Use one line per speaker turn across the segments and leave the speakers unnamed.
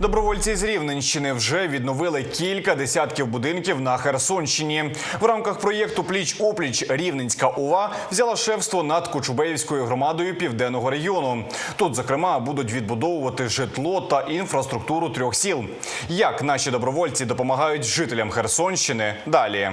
Добровольці з Рівненщини вже відновили кілька десятків будинків на Херсонщині. В рамках проєкту Пліч опліч Рівненська ОВА взяла шефство над Кочубеївською громадою південного регіону. Тут, зокрема, будуть відбудовувати житло та інфраструктуру трьох сіл. Як наші добровольці допомагають жителям Херсонщини? Далі.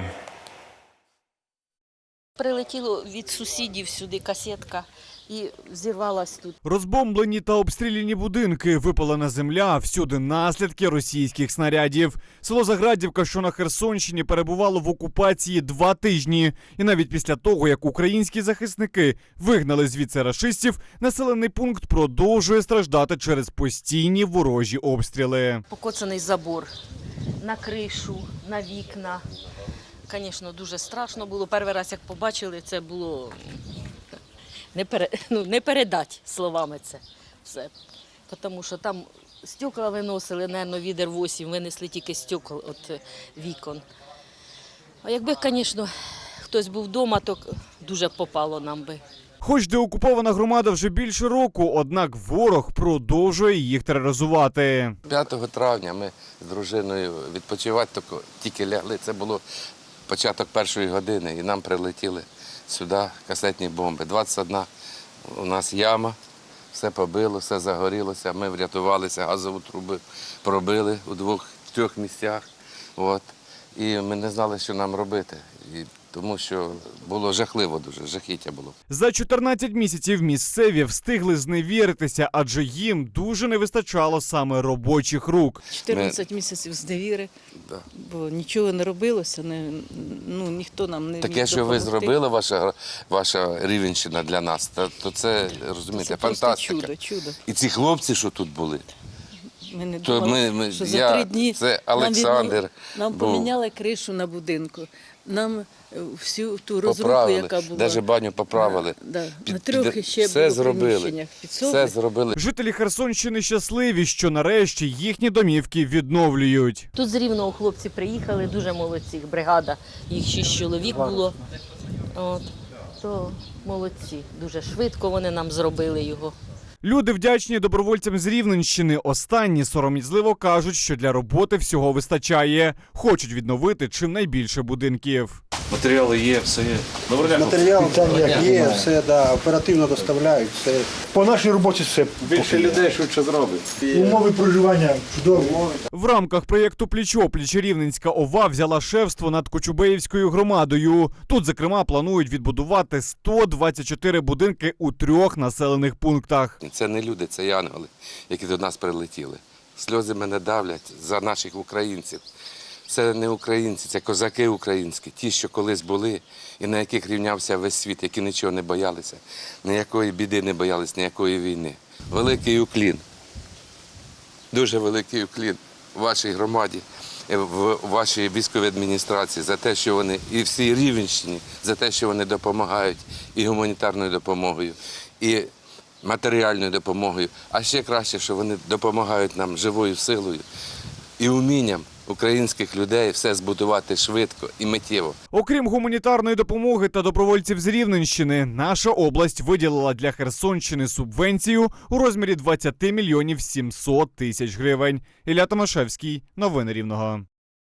Прилетіло від сусідів сюди касетка і зірвалась тут.
Розбомблені та обстріляні будинки, випалена земля, всюди наслідки російських снарядів. Село Заградівка, що на Херсонщині, перебувало в окупації два тижні. І навіть після того, як українські захисники вигнали звідси рашистів, населений пункт продовжує страждати через постійні ворожі обстріли.
Покоцаний забор на кришу, на вікна. Звісно, дуже страшно було. Перший раз, як побачили, це було не, пере, ну, не передати словами це все. Тому що там стекла виносили, напевно, відер 8, винесли тільки стекол від е, вікон. А якби, звісно, хтось був вдома, то дуже попало нам би.
Хоч деокупована громада вже більше року, однак ворог продовжує їх тероризувати.
5 травня ми з дружиною відпочивати тільки лягли. Це було початок першої години, і нам прилетіли сюди касетні бомби. 21 у нас яма, все побило, все загорілося. Ми врятувалися, газову трубу пробили у двох трьох місцях. От. І ми не знали, що нам робити. І тому що було жахливо дуже, жахіття було.
За 14 місяців місцеві встигли зневіритися, адже їм дуже не вистачало саме робочих рук.
14 місяців з невіри,
Да.
бо нічого не робилося, не, ну, ніхто нам не
Таке, що ви зробили, ваша, ваша Рівенщина для нас, то, то це, розумієте,
Це
фантастика.
чудо, чудо.
І ці хлопці, що тут були,
Ми не думали,
ми- ми-
що за
я-
три дні
це
нам
Олександр
Нам
був.
поміняли кришу на будинку. Нам е, всю ту розруху, яка була.
навіть баню поправили.
Да,
Під-
на трьох
під-
ще
все
було
зробили. Все зробили.
Жителі Херсонщини щасливі, що нарешті їхні домівки відновлюють.
Тут з Рівного хлопці приїхали, дуже молодці. Бригада, їх шість чоловік було. От, то молодці. Дуже швидко вони нам зробили його.
Люди вдячні добровольцям з Рівненщини. Останні сором'язливо кажуть, що для роботи всього вистачає. Хочуть відновити чим найбільше будинків.
Матеріали є, все є. Доброго дня.
Матеріал там як є, все да, оперативно доставляють. Все. По нашій роботі все
Більше людей швидше зробить.
умови проживання чудові.
В рамках проєкту Пліч-опліч Рівненська ОВА взяла шефство над Кочубеївською громадою. Тут, зокрема, планують відбудувати 124 будинки у трьох населених пунктах.
Це не люди, це янголи, які до нас прилетіли. Сльози мене давлять за наших українців. Це не українці, це козаки українські, ті, що колись були, і на яких рівнявся весь світ, які нічого не боялися, ніякої біди не боялися, ніякої війни. Великий уклін, дуже великий уклін вашій громаді, в вашій військовій адміністрації за те, що вони і всій Рівенщині, за те, що вони допомагають і гуманітарною допомогою, і матеріальною допомогою. А ще краще, що вони допомагають нам живою силою і умінням українських людей все збудувати швидко і миттєво.
Окрім гуманітарної допомоги та добровольців з Рівненщини, наша область виділила для Херсонщини субвенцію у розмірі 20 мільйонів 700 тисяч гривень. Ілля Томашевський, новини Рівного.